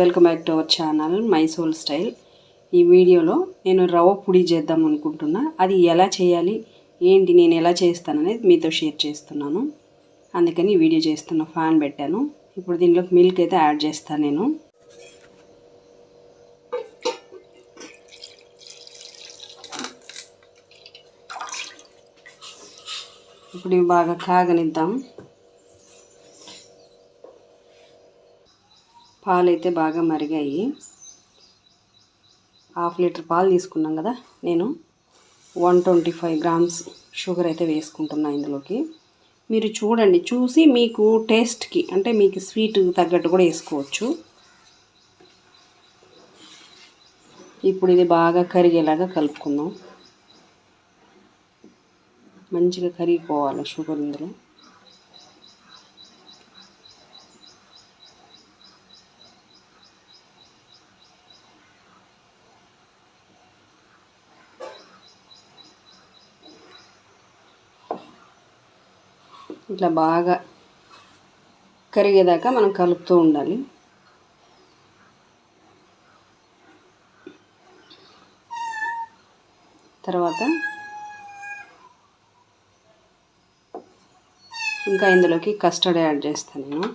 Welcome back to our channel మైసోల్ style. ఈ వీడియోలో నేను రవ్వ పొడి చేద్దాం అనుకుంటున్నా. అది ఎలా చేయాలి ఏంటి నేను ఎలా చేస్తాననేది మీతో షేర్ చేస్తున్నాను. అందుకని వీడియో చేస్తున్న ఫ్యాన్ పెట్టాను. ఇప్పుడు దీనిలోకి మిల్క్ అయితే యాడ్ చేస్తాను నేను. ఇప్పుడు బాగా కాగనిద్దాం. పాలు అయితే బాగా మరిగాయి. హాఫ్ లీటర్ పాలు తీసుకున్నాం కదా నేను. One twenty five grams sugar అయితే వేసుకుంటున్నా ఇందులోకి. మీరు చూడండి చూసి మీకు టేస్ట్కి అంటే మీకు స్వీట్ తగ్గట్టు కూడా వేసుకోవచ్చు. ఇప్పుడు ఇది బాగా కరిగేలాగా కలుపుకుందాం. మంచిగా కరిగిపోవాలి షుగర్ ఇందులో. ఇట్లా బాగా కరిగేదాకా మనం కలుపుతూ ఉండాలి. తర్వాత ఇంకా ఇందులోకి కస్టర్డ్ యాడ్ చేస్తాను నేను.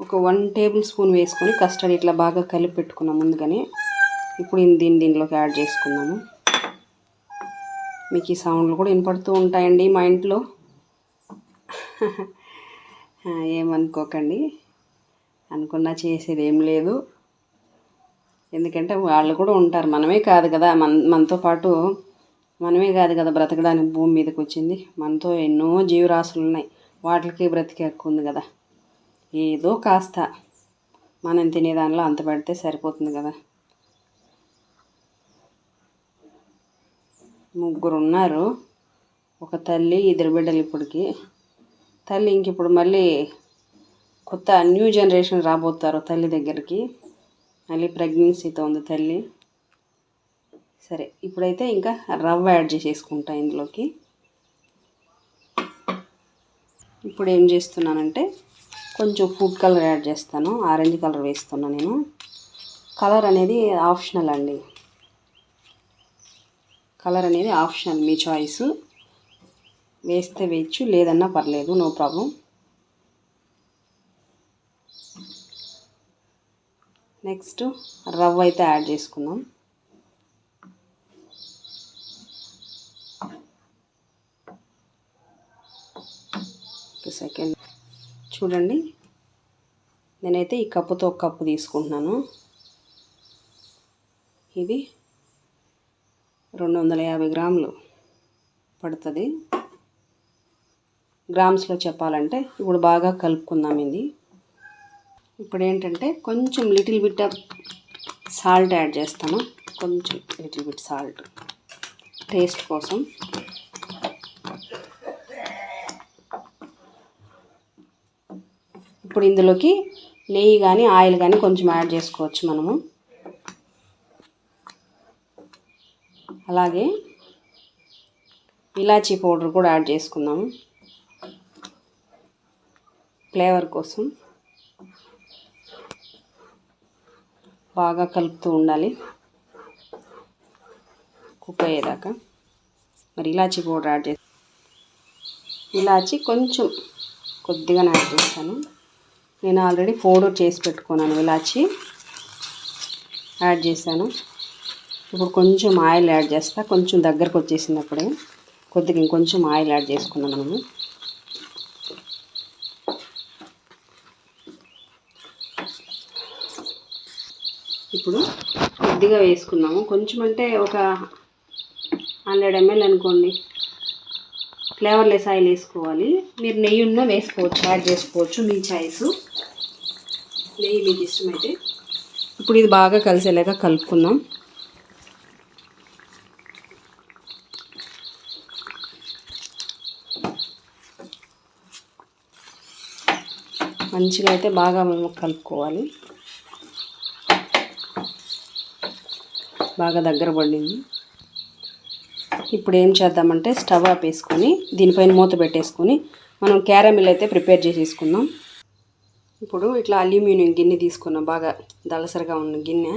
ఒక వన్ టేబుల్ స్పూన్ వేసుకొని కస్టర్డ్ ఇట్లా బాగా కలిపి పెట్టుకున్నాం ముందుగానే. ఇప్పుడు దీన్ని దీనిలోకి యాడ్ చేసుకుందాము. మీకు ఈ సౌండ్లు కూడా వినపడుతూ ఉంటాయండి మా ఇంట్లో. ఏమనుకోకండి. అనుకున్నా చేసేది ఏం లేదు. ఎందుకంటే వాళ్ళు కూడా ఉంటారు. మనమే కాదు కదా. మన మనతో పాటు మనమే కాదు కదా బ్రతకడానికి భూమి మీదకి వచ్చింది. మనతో ఎన్నో జీవరాశులు ఉన్నాయి. వాటికి బ్రతికే హక్కు ఉంది కదా. ఏదో కాస్త మనం తినేదానిలో అంత పెడితే సరిపోతుంది కదా. ముగ్గురు ఉన్నారు ఒక తల్లి ఇద్దరు బిడ్డలు ఇప్పటికి. తల్లి ఇంక ఇప్పుడు మళ్ళీ కొత్త న్యూ జనరేషన్ రాబోతారు తల్లి దగ్గరికి. మళ్ళీ ప్రెగ్నెన్సీతో ఉంది తల్లి. సరే ఇప్పుడైతే ఇంకా రవ్వ యాడ్ చేసేసుకుంటా ఇందులోకి. ఇప్పుడు ఏం చేస్తున్నానంటే కొంచెం ఫుడ్ కలర్ యాడ్ చేస్తాను. ఆరెంజ్ కలర్ వేస్తున్నా నేను. కలర్ అనేది ఆప్షనల్ అండి. కలర్ అనేది ఆప్షనల్ మీ చాయిస్. వేస్తే వేయచ్చు లేదన్నా పర్లేదు నో ప్రాబ్లం నెక్స్ట్ రవ్వ అయితే యాడ్ చేసుకుందాం. సెకండ్ చూడండి. నేనైతే ఈ కప్పుతో ఒక కప్పు తీసుకుంటున్నాను. ఇది రెండు వందల యాభై గ్రాములు పడుతుంది. గ్రామ్స్లో చెప్పాలంటే ఇప్పుడు బాగా కలుపుకుందాం ఇది. ఇప్పుడు ఏంటంటే కొంచెం little bit of salt add చేస్తాను. కొంచెం లిటిల్ బిట్ సాల్ట్. టేస్ట్ కోసం. ఇప్పుడు ఇందులోకి నెయ్యి కానీ ఆయిల్ కానీ కొంచెం యాడ్ చేసుకోవచ్చు మనము. అలాగే ఇలాచీ పౌడర్ కూడా యాడ్ చేసుకుందాము. ఫ్లేవర్ కోసం బాగా కలుపుతూ ఉండాలి. కుక్ అయ్యేదాకా. మరి ఇలాచి పౌడర్ యాడ్ చేసి ఇలాచి కొంచెం కొద్దిగా యాడ్ చేస్తాను. నేను ఆల్రెడీ పౌడర్ చేసి పెట్టుకున్నాను ఇలాచి. యాడ్ చేశాను. ఇప్పుడు కొంచెం ఆయిల్ యాడ్ చేస్తా. కొంచెం దగ్గరకు వచ్చేసినప్పుడే కొద్దిగా ఇంకొంచెం ఆయిల్ యాడ్ చేసుకున్నాను. మనము ఇప్పుడు కొద్దిగా వేసుకున్నాము కొంచెం అంటే ఒక హండ్రెడ్ ఎంఎల్ అనుకోండి. ఫ్లేవర్లెస్ ఆయిల్ వేసుకోవాలి. మీరు నెయ్యి ఉన్నా వేసుకోవచ్చు యాడ్ చేసుకోవచ్చు మీ చాయిస్. నెయ్యి మీకు ఇష్టమైతే. ఇప్పుడు ఇది బాగా కలిసేలాగా కలుపుకుందాం. మంచిగా అయితే బాగా మేము కలుపుకోవాలి. బాగా దగ్గర పడింది. ఇప్పుడు ఏం చేద్దామంటే స్టవ్ ఆపేసుకొని దీనిపైన మూత పెట్టేసుకొని మనం క్యారమిల్ అయితే ప్రిపేర్ చేసేసుకుందాం. ఇప్పుడు ఇట్లా అల్యూమినియం గిన్నె తీసుకున్నాం బాగా దళసరిగా ఉన్న గిన్నె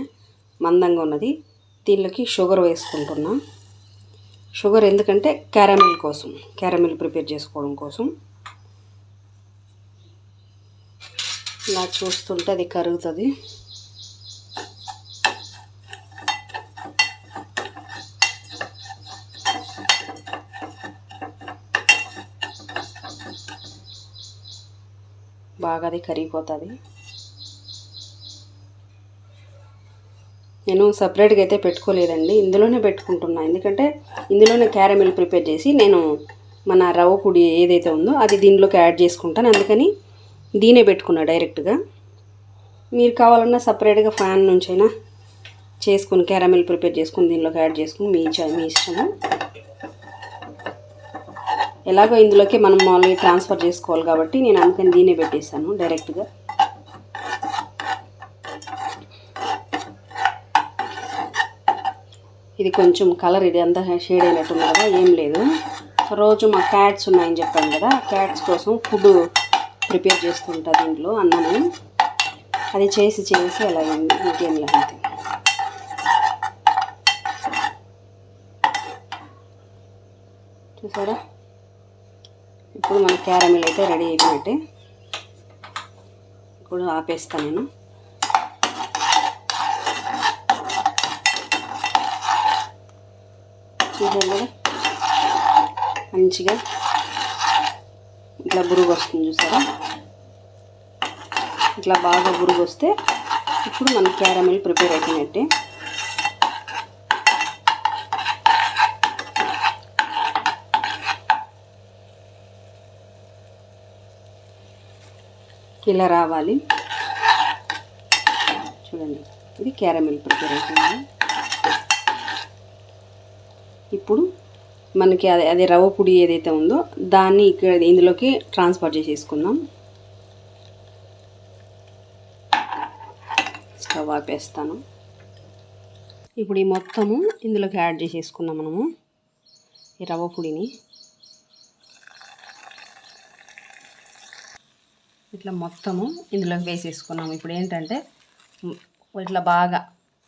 మందంగా ఉన్నది. దీనిలోకి షుగర్ వేసుకుంటున్నాం. షుగర్ ఎందుకంటే క్యారమిల్ కోసం క్యారమిల్ ప్రిపేర్ చేసుకోవడం కోసం. ఇలా చూస్తుంటే అది కరుగుతుంది. బాగా అది కరిగిపోతుంది. నేను సపరేట్గా అయితే పెట్టుకోలేదండి. ఇందులోనే పెట్టుకుంటున్నా. ఎందుకంటే ఇందులోనే క్యారమిల్ ప్రిపేర్ చేసి నేను మన రవ్వ పొడి ఏదైతే ఉందో అది దీనిలోకి యాడ్ చేసుకుంటాను. అందుకని దీనే పెట్టుకున్నా డైరెక్ట్గా మీరు కావాలన్నా సపరేట్గా ఫ్యాన్ నుంచైనా చేసుకుని క్యారమిల్ ప్రిపేర్ చేసుకుని దీనిలోకి యాడ్ చేసుకుని మీ మీ ఇష్టము. ఎలాగో ఇందులోకి మనం మామూలుగా ట్రాన్స్ఫర్ చేసుకోవాలి కాబట్టి నేను అందుకని దీనే పెట్టేశాను డైరెక్ట్గా. ఇది కొంచెం కలర్ ఇది అంతా షేడ్ అయినట్టుంది కదా ఏం లేదు. రోజు మా క్యాట్స్ ఉన్నాయని చెప్పాను కదా క్యాట్స్ కోసం ఫుడ్ ప్రిపేర్ చేస్తుంటా దీంట్లో అన్నము. అది చేసి చేసి అలా అయింది. ఇంకేం లేదు అంతే. చూసారా? ఇప్పుడు మన క్యారమిల్ అయితే రెడీ అయిపోయినట్టే. ఇప్పుడు ఆపేస్తాను నేను. చూసారు కదా? మంచిగా ఇట్లా బురుగు వస్తుంది చూసారా? ఇట్లా బాగా బురుగు వస్తే ఇప్పుడు మన క్యారమిల్ ప్రిపేర్ అయిపోయినట్టే. ఇలా రావాలి. చూడండి ఇది క్యారమిల్ ప్రిపేర్ ఇప్పుడు మనకి అది అదే రవ్వ పొడి ఏదైతే ఉందో దాన్ని ఇక్కడ ఇందులోకి ట్రాన్స్ఫర్ చేసేసుకుందాం. స్టవ్ ఆపేస్తాను. ఇప్పుడు ఈ మొత్తము ఇందులోకి యాడ్ చేసేసుకున్నాం మనము ఈ రవ్వ పొడిని. ఇట్లా మొత్తము ఇందులోకి వేసేసుకున్నాము. ఇప్పుడు ఏంటంటే ఇట్లా బాగా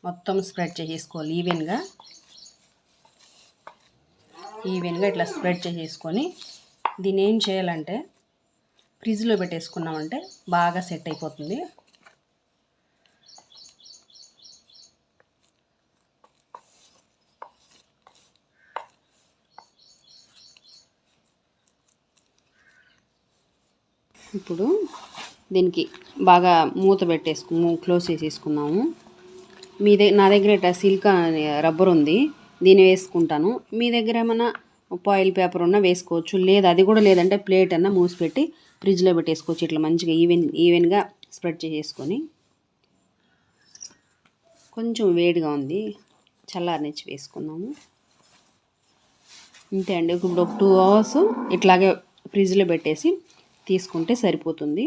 మొత్తం స్ప్రెడ్ చేసేసుకోవాలి. ఈవెన్గా ఈవెన్గా ఇట్లా స్ప్రెడ్ చేసేసుకొని దీన్ని ఏం చేయాలంటే ఫ్రిడ్జ్లో పెట్టేసుకున్నామంటే బాగా సెట్ అయిపోతుంది. ఇప్పుడు దీనికి బాగా మూత పెట్టేసుకు క్లోజ్ చేసేసుకున్నాము మీ దగ్గర నా దగ్గర ఇట్లా సిల్క్ రబ్బర్ ఉంది దీన్ని వేసుకుంటాను. మీ దగ్గర ఏమైనా పాయిల్ పేపర్ ఉన్నా వేసుకోవచ్చు లేదు అది కూడా లేదంటే ప్లేట్ అన్నా మూసిపెట్టి ఫ్రిడ్జ్లో పెట్టేసుకోవచ్చు. ఇట్లా మంచిగా ఈవెన్ ఈవెన్గా స్ప్రెడ్ చేసేసుకొని. కొంచెం వేడిగా ఉంది చల్లారనిచ్చి వేసుకున్నాము అంతే అండి. ఇప్పుడు ఒక టూ అవర్స్ ఇట్లాగే ఫ్రిడ్జ్లో పెట్టేసి తీసుకుంటే సరిపోతుంది.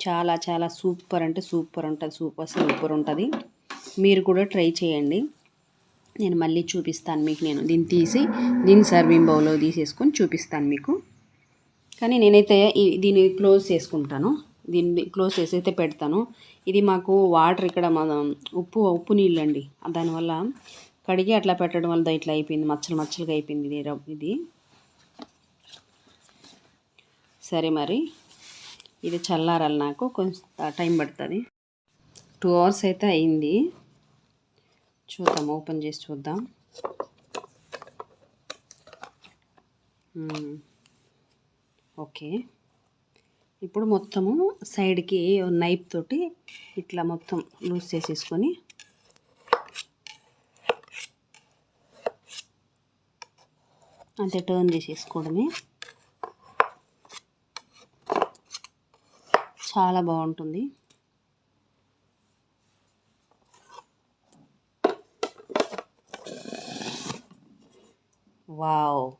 చాలా చాలా సూపర్ అంటే సూపర్ ఉంటుంది. సూపర్ సూపర్ ఉంటుంది. మీరు కూడా ట్రై చేయండి. నేను మళ్ళీ చూపిస్తాను మీకు నేను. దీన్ని తీసి దీన్ని సర్వింగ్ బౌల్లో తీసేసుకొని చూపిస్తాను మీకు. కానీ నేనైతే దీన్ని క్లోజ్ చేసుకుంటాను. దీన్ని క్లోజ్ చేసి అయితే పెడతాను. ఇది మాకు వాటర్ ఇక్కడ మన ఉప్పు ఉప్పు నీళ్ళు అండి దానివల్ల కడిగి అట్లా పెట్టడం వల్ల ఇట్లా అయిపోయింది. మచ్చలు మచ్చలుగా అయిపోయింది ఇది ఇది. సరే మరి. ఇది చల్లారాలి నాకు కొంచెం టైం పడుతుంది. టూ అవర్స్ అయితే అయింది. చూద్దాం ఓపెన్ చేసి చూద్దాం. ఓకే. ఇప్పుడు మొత్తము సైడ్కి నైఫ్ తోటి ఇట్లా మొత్తం లూజ్ చేసేసుకొని అంతే టర్న్ చేసేసుకోవడమే. చాలా బాగుంటుంది. Wow.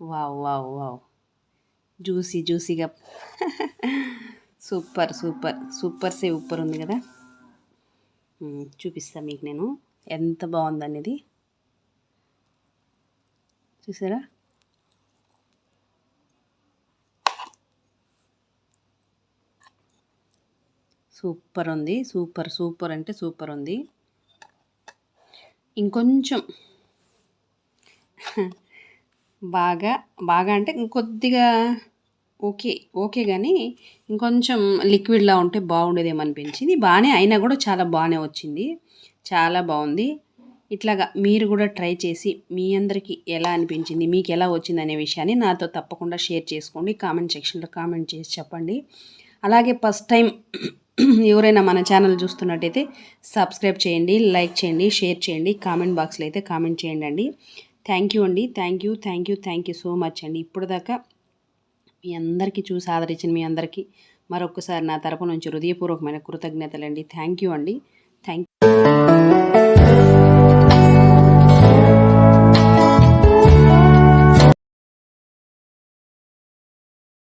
Wow wow wow. Juicy జ్యూసీగా. Super super. సూపర్ సే సూపర్ ఉంది కదా. చూపిస్తాను చూపిస్తా మీకు నేను. ఎంత బాగుందనేది. చూసారా? సూపర్ ఉంది సూపర్ సూపర్ అంటే సూపర్ ఉంది ఇంకొంచెం బాగా బాగా అంటే ఇంకొద్దిగా ఓకే ఓకే కానీ ఇంకొంచెం లిక్విడ్లా ఉంటే బాగుండేదేమో అనిపించింది బాగానే అయినా కూడా చాలా బాగానే వచ్చింది. చాలా బాగుంది. ఇట్లాగా మీరు కూడా ట్రై చేసి మీ అందరికీ ఎలా అనిపించింది మీకు ఎలా వచ్చింది అనే విషయాన్ని నాతో తప్పకుండా షేర్ చేసుకోండి. కామెంట్ సెక్షన్లో కామెంట్ చేసి చెప్పండి. అలాగే ఫస్ట్ టైం ఎవరైనా మన ఛానల్ చూస్తున్నట్టయితే సబ్స్క్రైబ్ చేయండి లైక్ చేయండి షేర్ చేయండి కామెంట్ బాక్స్లో అయితే కామెంట్ చేయండి అండి. థ్యాంక్ యూ అండి thank you thank you thank you so much అండి. ఇప్పుడు దాకా మీ అందరికీ చూసి ఆదరించిన మీ అందరికీ మరొకసారి నా తరపు నుంచి హృదయపూర్వకమైన కృతజ్ఞతలండి. థ్యాంక్ యూ అండి థ్యాంక్ యూ.